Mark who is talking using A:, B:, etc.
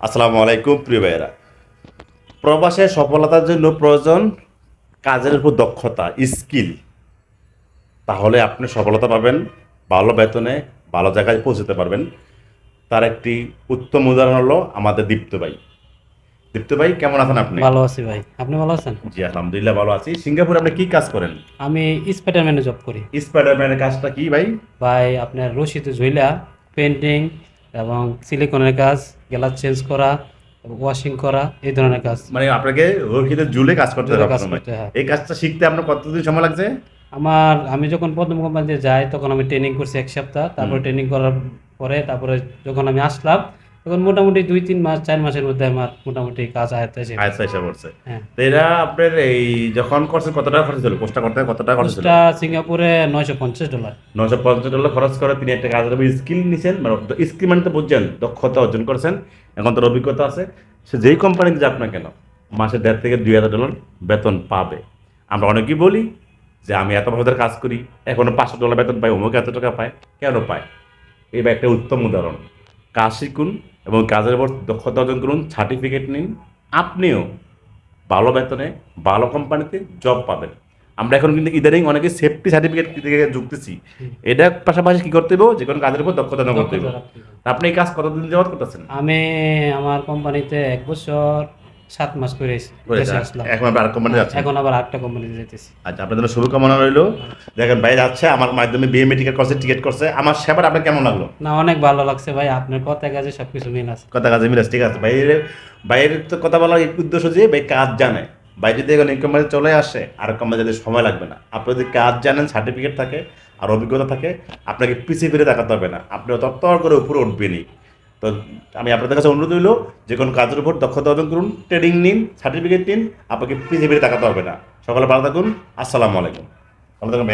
A: আসসালামু আলাইকুম প্রিয় ভাইয়েরা। প্রবাসে সফলতার জন্য প্রয়োজন কাজের উপর দক্ষতা স্কিল। তাহলে আপনি সফলতা পাবেন ভালো বেতনে ভালো জায়গায় পৌঁছতে পারবেন। তার একটি উত্তম উদাহরণ হলো আমাদের দীপ্ত ভাই। দীপ্ত ভাই কেমন আছেন আপনি?
B: ভালো আছি ভাই। আপনি ভালো আছেন?
A: জি আলহামদুলিল্লাহ ভালো আছি। সিঙ্গাপুরে আপনি কি কাজ করেন?
B: আমি স্পাইডারম্যানে জব করি।
A: স্পাইডারম্যানের কাজটা কি ভাই?
B: ভাই আপনার রশিতে ঝুইলা পেন্টিং এবং সিলিকনের কাজ গ্লাস চেঞ্জ করা ওয়াশিং করা এই ধরনের কাজ।
A: মানে আপনাকে রশিদে জুলে কাজ করতে হবে
B: কাজ করতে হয়।
A: এই কাজটা শিখতে আপনার কতদিন সময় লাগছে?
B: আমার আমি যখন প্রথম কোম্পানিতে যাই তখন আমি ট্রেনিং করছি এক সপ্তাহ। তারপরে ট্রেনিং করার পরে তারপরে যখন আমি আসলাম তখন মোটামুটি দুই তিন মাস চার মাসের মধ্যে আমার মোটামুটি কাজ আয়ত্তে এসে
A: আচ্ছা এসে পড়ছে।
B: হ্যাঁ।
A: তো এরা আপনার এই যখন করছেন কত টাকা খরচ পোস্টটা করতে কত টাকা খরচ
B: কোর্সটা সিঙ্গাপুরে নয়শো পঞ্চাশ ডলার।
A: নশো পঞ্চাশ ডলার খরচ করে তিনি একটা কাজের উপর স্কিল নিছেন মানে স্কিল মানে তো বুঝছেন দক্ষতা অর্জন করেছেন এখন তোর অভিজ্ঞতা আছে। সে যেই কোম্পানিতে যাক না কেন মাসে দেড় থেকে দুই হাজার ডলার বেতন পাবে। আমরা অনেকেই বলি যে আমি এত বছর কাজ করি এখনও পাঁচশো ডলার বেতন পাই অমুক এত টাকা পায়? কেন পায়? এই একটা উত্তম উদাহরণ। কাজ শিখুন এবং কাজের উপর দক্ষতা অর্জন করুন সার্টিফিকেট নিন। আপনিও ভালো বেতনে ভালো কোম্পানিতে জব পাবেন। আমরা এখন কিন্তু ইদানিং অনেকে সেফটি সার্টিফিকেট থেকে যুক্তেছি। এটা পাশাপাশি কি করতে হবে যে কোনো কাজের উপর দক্ষতা অর্জন করতে হবে আপনি এই কাজ কতদিন যাওয়ার করতেছেন?
B: আমি আমার কোম্পানিতে এক বছর সাত মাস করে আসলাম।
A: এখন আর কোম্পানি যাচ্ছেন
B: এখন আবার আটটা কোম্পানিতে যেতেছি
A: আচ্ছা আপনাদের জন্য শুভকামনা রইল। দেখেন ভাই যাচ্ছে আমার মাধ্যমে বিএ মেডিকেল করছে টিকিট করছে। আমার সেবার আপনার কেমন লাগল?
B: না অনেক ভালো লাগছে ভাই। আপনার কথা কাজে সবকিছু মিল আছে।
A: কথা কাজে মিলাস ঠিক আছে। বাইরে বাইরের তো কথা বলার উদ্দেশ্য যে ভাই কাজ জানে। বাইরে যদি এখন কোম্পানি চলে আসে আর কোম্পানি যদি সময় লাগবে না। আপনি যদি কাজ জানেন সার্টিফিকেট থাকে আর অভিজ্ঞতা থাকে আপনাকে পিছিয়ে ফিরে তাকাতে হবে না। আপনি তত্তর করে উপরে উঠবেনই। তো আমি আপনাদের কাছে অনুরোধ হইল যে কোনো কাজের উপর দক্ষতা অর্জন করুন ট্রেনিং নিন, সার্টিফিকেট নিন, আপনাকে পৃথিবীতে তাকাতে হবে না সকালে ভালো থাকুন, আসসালামু আলাইকুম ভালো থাকুন।